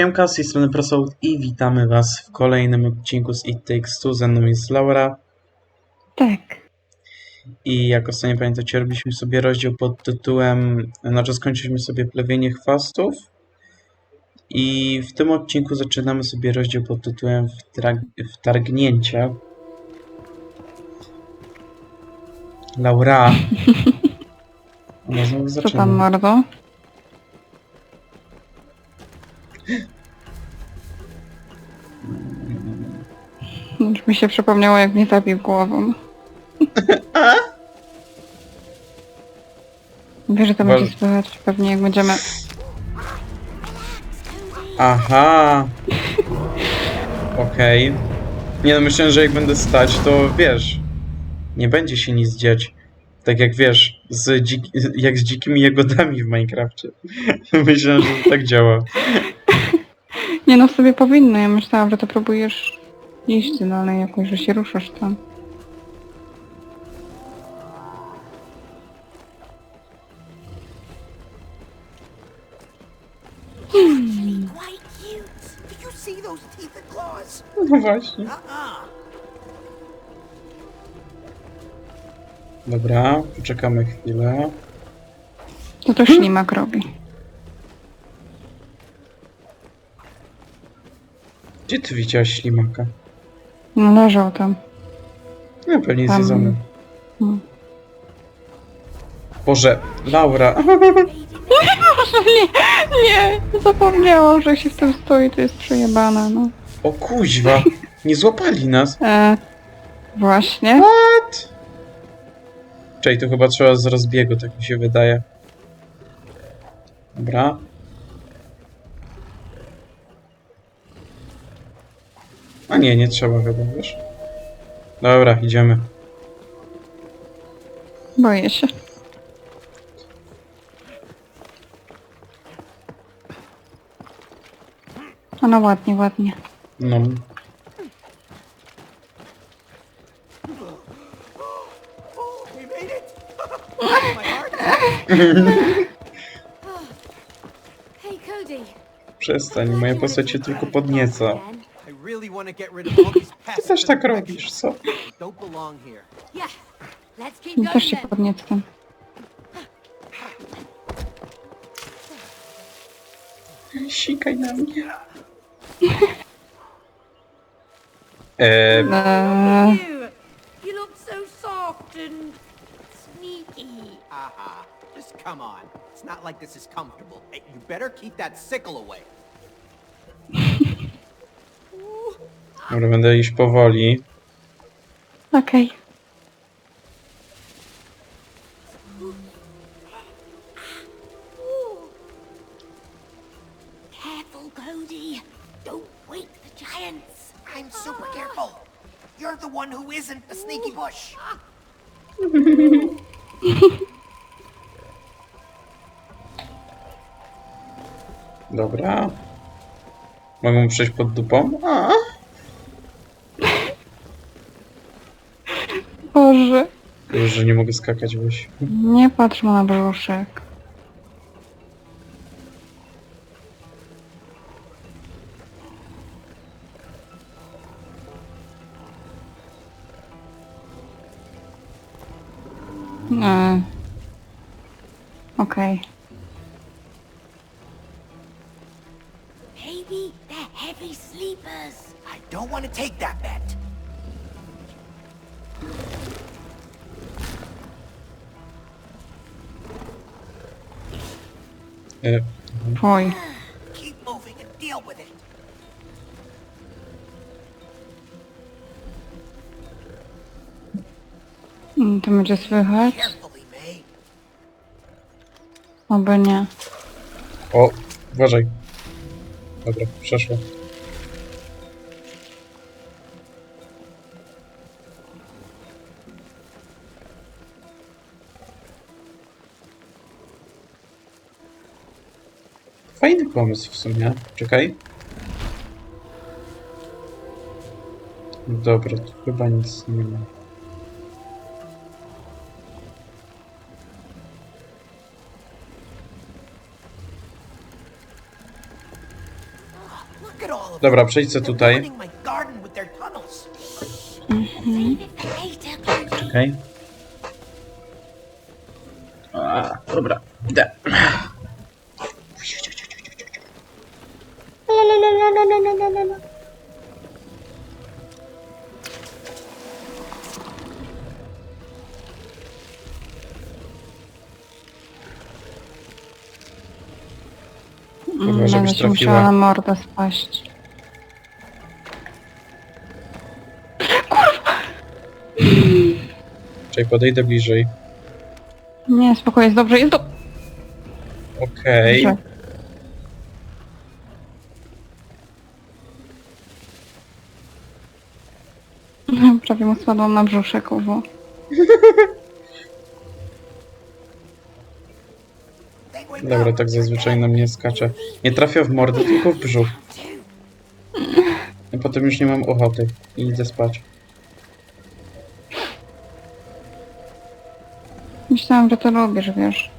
Siemka, z tej strony Prosout i witamy was w kolejnym odcinku z It Takes Two. Ze mną jest Laura Tak. i jak ostatnio pamiętacie, robiliśmy sobie rozdział pod tytułem, znaczy skończyliśmy sobie plewienie chwastów i w tym odcinku zaczynamy sobie rozdział pod tytułem wtargnięcia. Laura. Ona znowu Co tam, mordo? Mi się przypomniało, jak mnie zabił głową. Wiesz, że to Wal- będzie słychać pewnie, jak będziemy... Aha. Okej. Nie no, myślę, że jak będę stać, to wiesz, nie będzie się nic dziać. Tak jak wiesz, z dzik... jak z dzikimi jagodami w Minecrafcie. myślę, że tak działa. Nie no, sobie powinno. Ja myślałam, że to próbujesz iść, no ale jakoś, że się ruszasz tam. No właśnie. Dobra, poczekamy chwilę. To to ślimak robi. Gdzie ty widziałaś ślimaka? No leżał tam. No pewnie Tam. zjedzony. No. Boże, Laura. nie, nie, zapomniałam, że się w tym stoi, to jest przejebane, no. O kuźwa, nie złapali nas. E, właśnie. What? Czej, to chyba trzeba z rozbiegu, tak mi się wydaje. Dobra. A nie, nie trzeba chyba, wiesz? Dobra, idziemy. Boję się. A no ładnie, ładnie. No. We made it. My heart. Hey Cody. Przestań, moja postać się tylko podnieca. I really want to get rid of all these Ty pests. też tak robisz, co? Don't belong here. Yeah. Let's keep I going też się then. podniecam. Sikaj na mnie. Eee, Eee, You. You look so soft and sneaky. Haha. Just come on. It's not like this is comfortable. Hey, you better keep that sickle away. Dobra, będę iść powoli. okej. Careful, Cody. Don't wake the giants. I'm super careful. You're the one who isn't a sneaky bush. Dobra. Mogę mu przejść pod dupą? A. Boże, Już, że nie mogę skakać weź. nie patrz na brzuszek. Nie. Okej. Maybe It. Mm, To będzie słychać? Oby nie. o, uważaj. Dobra, przeszło. Pomysł w sumie. Czekaj. Dobra, tu chyba nic nie ma. Dobra, przejdź se They're tutaj. flooding my garden with their tunnels. Save it for later, Chloe. Okej. A, Dobra, idę. Dobra, Będę żebyś ci musiała trafiła. na mordę spaść. Czekaj, podejdę bliżej. Nie, spokojnie, jest dobrze, jest dobrze. Okej. Prawie mu spadłam na brzuszek, went Dobra, tak zazwyczaj na mnie skacze. Nie trafia w mordę, tylko w brzuch. I potem już nie mam ochoty i idę spać. Myślałam, że to lubisz, wiesz.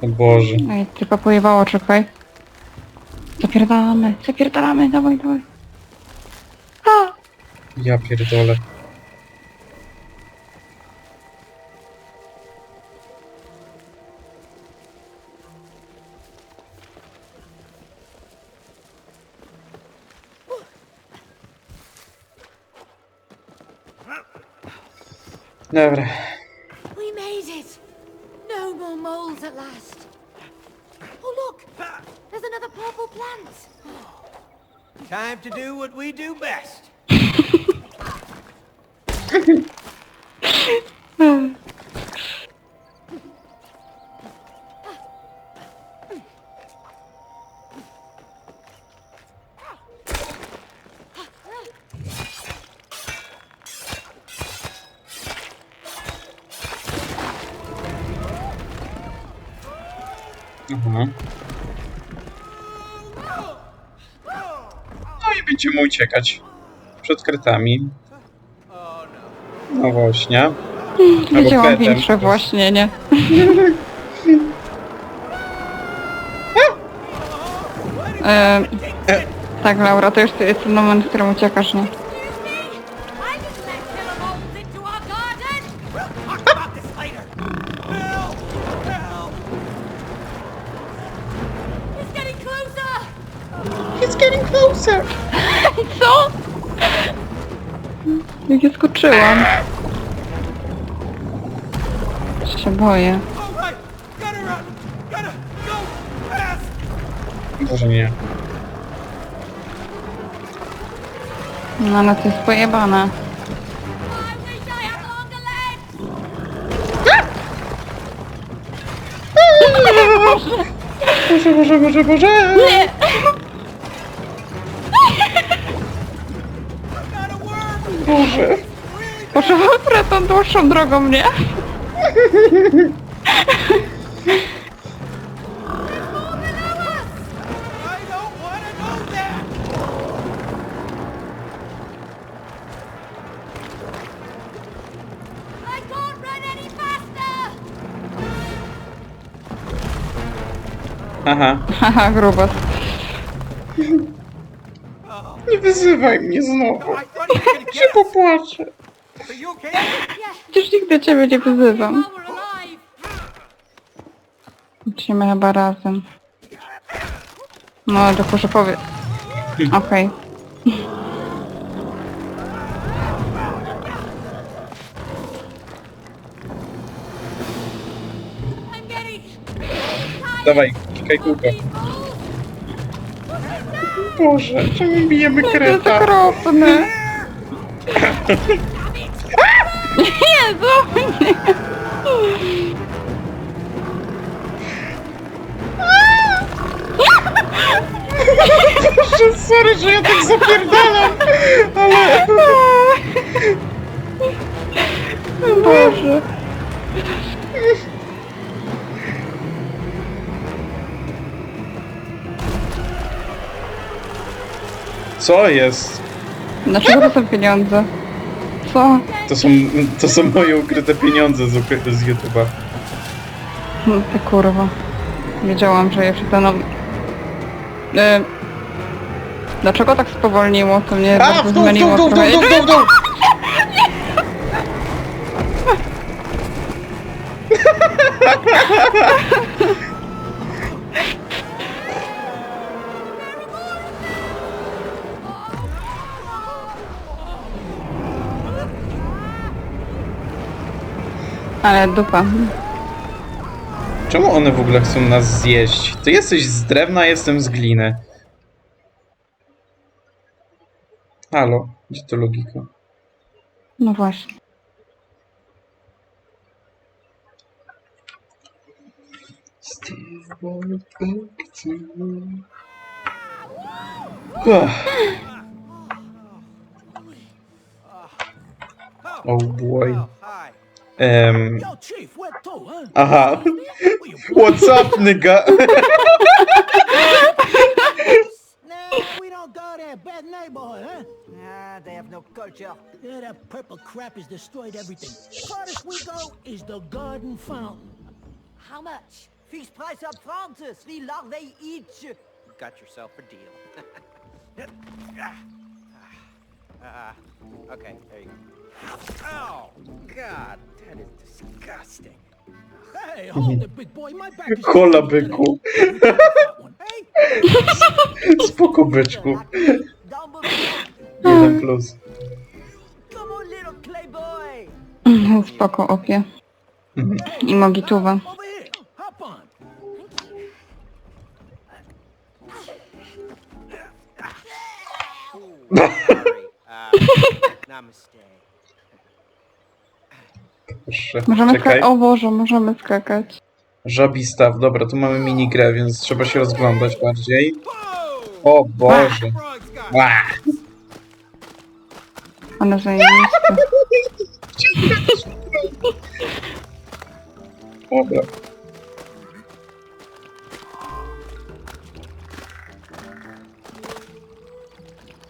O Boże. Ej, tylko pojebało, czekaj. Zapierdalamy, zapierdalamy, dawaj, dawaj. A! Ja pierdolę. Dobra. Będziemy uciekać. Przed kretami. No właśnie. Widziałam kretem. większe właśnie, nie? e, tak, Laura, to już jest ten moment, w którym uciekasz, nie? Skoczyłam. Się boję. Może nie. No ale to jest pojebane. Boże, Boże, Boże, Boże! Nie! Got Proszę wybrać tą dłuższą drogą, nie? Aha. Haha, grubas. Nie wyzywaj mnie znowu. Się popłaczę. Are you okay? Yeah, Przecież nigdy ciebie nie wyzywam. Musimy chyba razem. No, to proszę powiedz. Okej. Dawaj, kikaj kółko. Boże, czemu bijemy To jest kreta? okropne. Jezu! Nie. Boże, sorry, że ja tak zapierdalam, ale... Boże. Co jest? Dlaczego to są pieniądze? Co? To są, to są moje ukryte pieniądze z, ukry- z YouTube'a. No ty kurwa. Wiedziałam, że je przestaną... E... Dlaczego tak spowolniło? To mnie A, bardzo w dół, w dół, w dół, w trochę. dół, w dół, w dół! Ale dupa. Czemu one w ogóle chcą nas zjeść? Ty jesteś z drewna, jestem z gliny. Halo, gdzie to logika? No właśnie. Ugh. Oh boy. Oh, hi. Um, Yo, Chief, where to, huh? aha. What's up, nigga? Nah, we don't go there. Bad neighborhood, huh? Ah, they have no culture. Yeah, that purple crap has destroyed everything. Farthest we go is the garden fountain. How much? Fixed price up front, three larvae each. You got yourself a deal. Ah, okay, there you go. Oh, God, that is disgusting. Hey, hold it, big boy. My back is... Hola, byku. Spoko, byczku. Jeden plus. Come on, little clay boy. Spoko, opie. I mogituwa. over here. Hop on. Sorry. Uh, namaste. Proszę. Możemy Czekaj. skakać. O Boże, możemy skakać. Żabi staw. Dobra, tu mamy minigrę, więc trzeba się rozglądać bardziej. O Boże. Ła! Ale zajebiste. Dobra.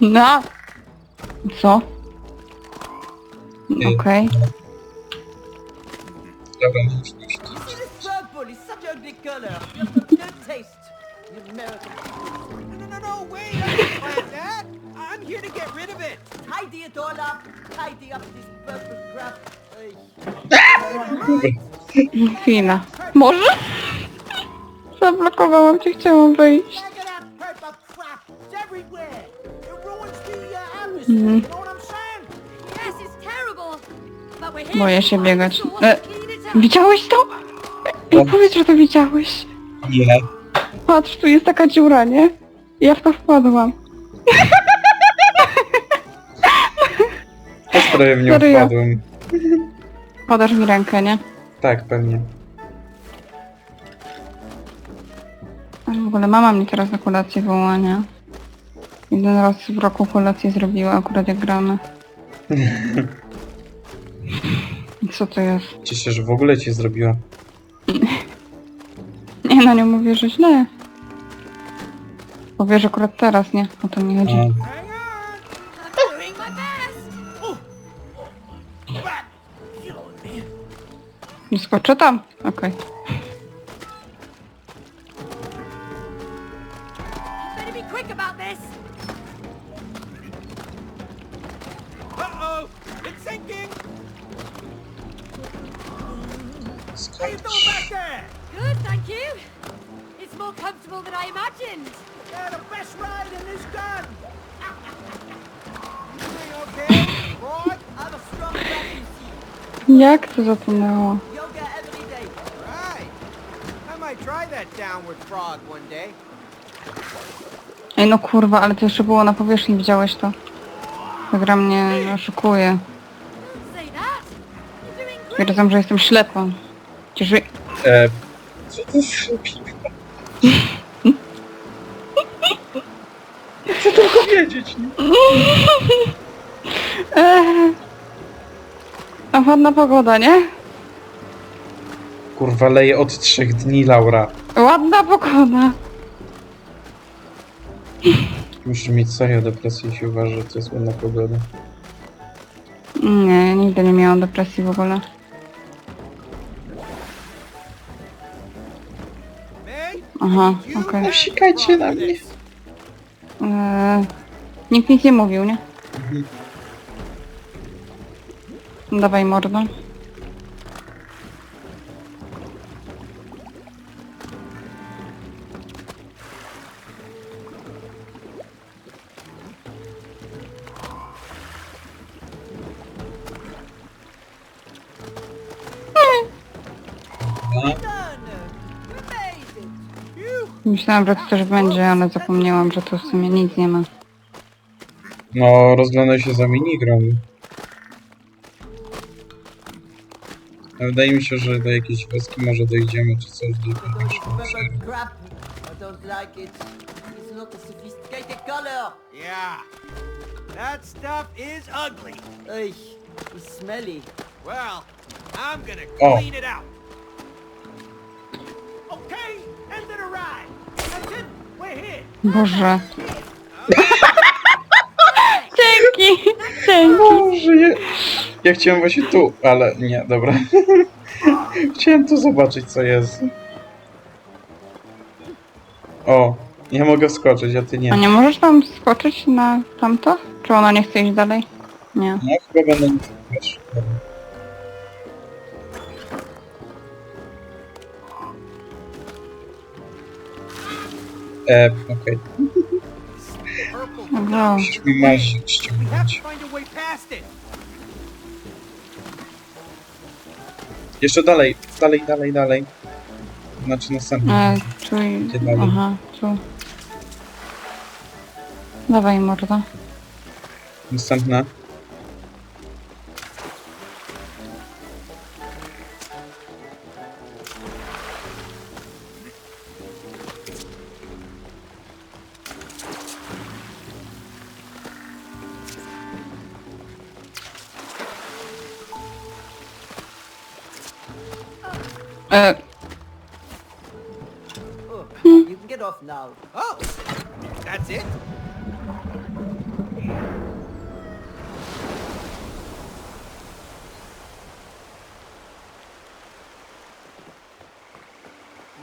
No! Co? Okej. See this purple is such a ugly color. You have no taste. You American. No, no, no, wait! I didn't plant that! I'm here to get rid of it! Tidy it all up. Tidy up this purple crap. Hey. Chwila. Może? Zablokowałam cię, chciałam wyjść. Here. Boję się biegać. E, widziałeś to? Ej, powiedz, że to widziałeś. Nie. Patrz, tu jest taka dziura, nie? Ja w to wpadłam. Ja prawie w nią Serio? wpadłem. Podasz mi rękę, nie? Tak, pewnie. A w ogóle mama mnie teraz na kolację woła, nie? Jeden raz w roku kolację zrobiła, akurat jak gramy. Co to jest? Cieszę się, że w ogóle cię zrobiła. Nie, no nie mówię, że źle. Powiesz akurat teraz, nie? O to mi chodzi. On! I'm doing my best. Back! Killing me. Nie skoczę tam? Okej. Better be quick about this. Uh-oh! It's sinking! How you doing back there? Good, thank you. It's more comfortable than I imagined. Yeah, the best ride in this gun! Everything okay? Frog? I'm a strong man, you see. Jak to zatonęło? Yoga every day. Right. I might try that downward frog one day. Ej no kurwa, ale to jeszcze było na powierzchni, widziałeś to? Ta gra mnie oszukuje. Don't say that. You're doing great. Twierdzą, że jestem ślepa. Przecież... e, co to zrobiło? Chcę tylko wiedzieć. nie? Eee. A ładna pogoda, nie? Kurwa, leje od trzech dni, Laura. Ładna pogoda. Musisz mieć serio depresję, jeśli uważasz, że to jest ładna pogoda. Nie, nigdy nie miałam depresji w ogóle. Aha, okej. Sikajcie na mnie. Eee, nikt nic nie mówił, nie? Dawaj mordo. Myślałam, że to coś będzie, ale zapomniałam, że tu w sumie nic nie ma. No, rozglądaj się za minigrą. Ale Wydaje mi się, że do jakiejś wioski może dojdziemy, czy coś do jakiegoś purple crap. I don't like it. It's not a sophisticated color. Yeah. That stuff is ugly. Ugh, it's smelly. Well, I'm gonna Oh. clean it out. Okay, end of the ride. Boże. Dzięki! Dzięki! Boże, ja, ja chciałem właśnie tu, ale nie, dobra. chciałem tu zobaczyć, co jest. O, ja mogę skoczyć, a ty A nie. nie możesz tam skoczyć na tamto? Czy ona nie chce iść dalej? Nie. No, chyba będę... dobra. E, okej. Musisz mi to ściągnąć. Jeszcze dalej, dalej, dalej, dalej. Znaczy następny. E. Gdzie dalej? Aha, tu. Dawaj mordo. Następne. E, you can get off now. Oh, that's it.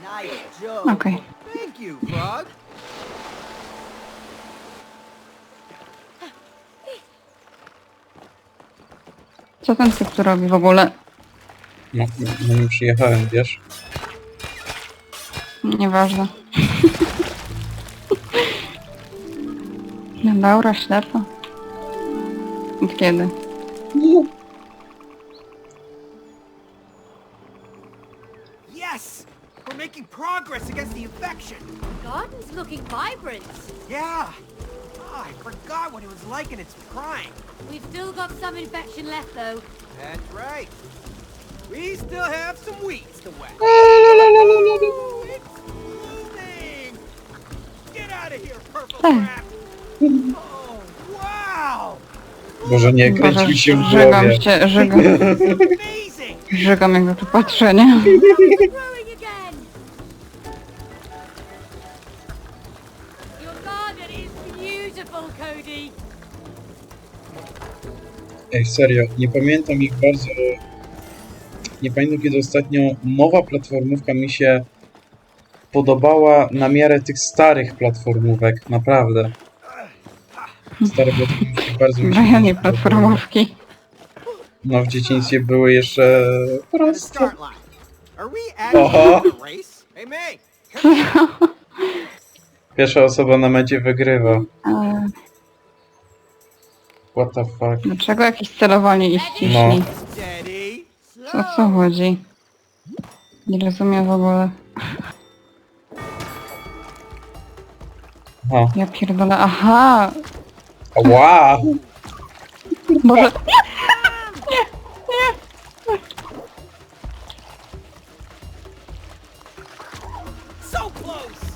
Nice job. okej. Thank you, Frog. Co ten typ tu robi w ogóle? No, no nie przyjechałem, wiesz? Nieważne. No Laura ślepa. Od kiedy? Boże, nie, Boże, mi się w żygam głowie. cię, żygam, Amazing. żygam jak na to patrzę, nie? Growing again. Your garden is beautiful, Cody. Ej, serio, nie pamiętam ich bardzo... Nie pamiętam, kiedy ostatnio nowa platformówka mi się podobała na miarę tych starych platformówek, naprawdę. Stare platformówki bardzo mi się Brianie podobały. platformówki. No, w dzieciństwie były jeszcze proste. come Pierwsza osoba na mecie wygrywa. E, What the fuck? dlaczego jakieś celowanie i ściśli? Steady. O co chodzi? Nie rozumiem w ogóle. Aha. Ja pierdolę. Aha! Ła! Boże. So close.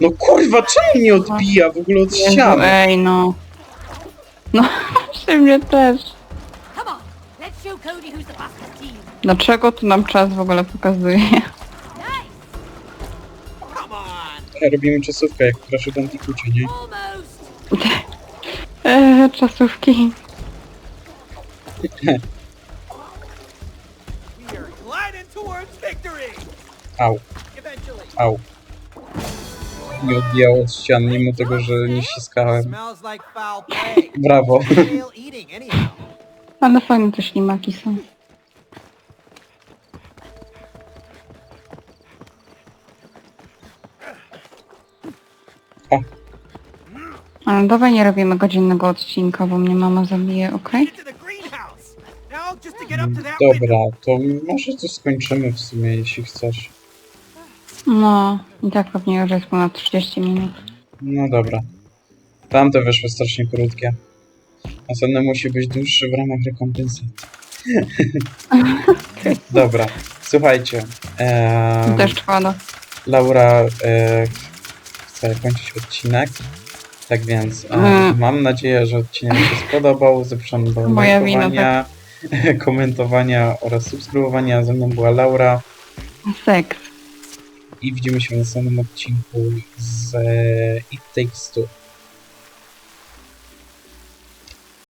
No kurwa, czemu nie odbija w ogóle od Jezu, ściany? ej no. No, przy mnie też. Come on, let's show Cody who's the fastest team. Dlaczego tu nam czas w ogóle pokazuje? Nice. Robimy czasówkę jak w Crash Bandicucie, nie? Almost. od czasówki. Au, au. Nie odbijało od ścian, mimo tego, że nie ściskałem. Brawo. Ale fajne te ślimaki są. Ale dawaj nie robimy godzinnego odcinka, bo mnie mama zabije, okej? Dobra, to może to skończymy w sumie, jeśli chcesz. No, i tak pewnie już jest ponad 30 minut. No dobra. Tamte wyszły strasznie krótkie. Następny musi być dłuższy w ramach rekompensat. dobra, słuchajcie. em, Deszcz pada. Laura e, chce kończyć odcinek. Tak więc e, Mm. mam nadzieję, że odcinek się spodobał. Zapraszam do Moja wina, lajkowania, komentowania oraz subskrybowania. Ze mną była Laura Seks. i widzimy się w następnym odcinku z e, It Takes Two.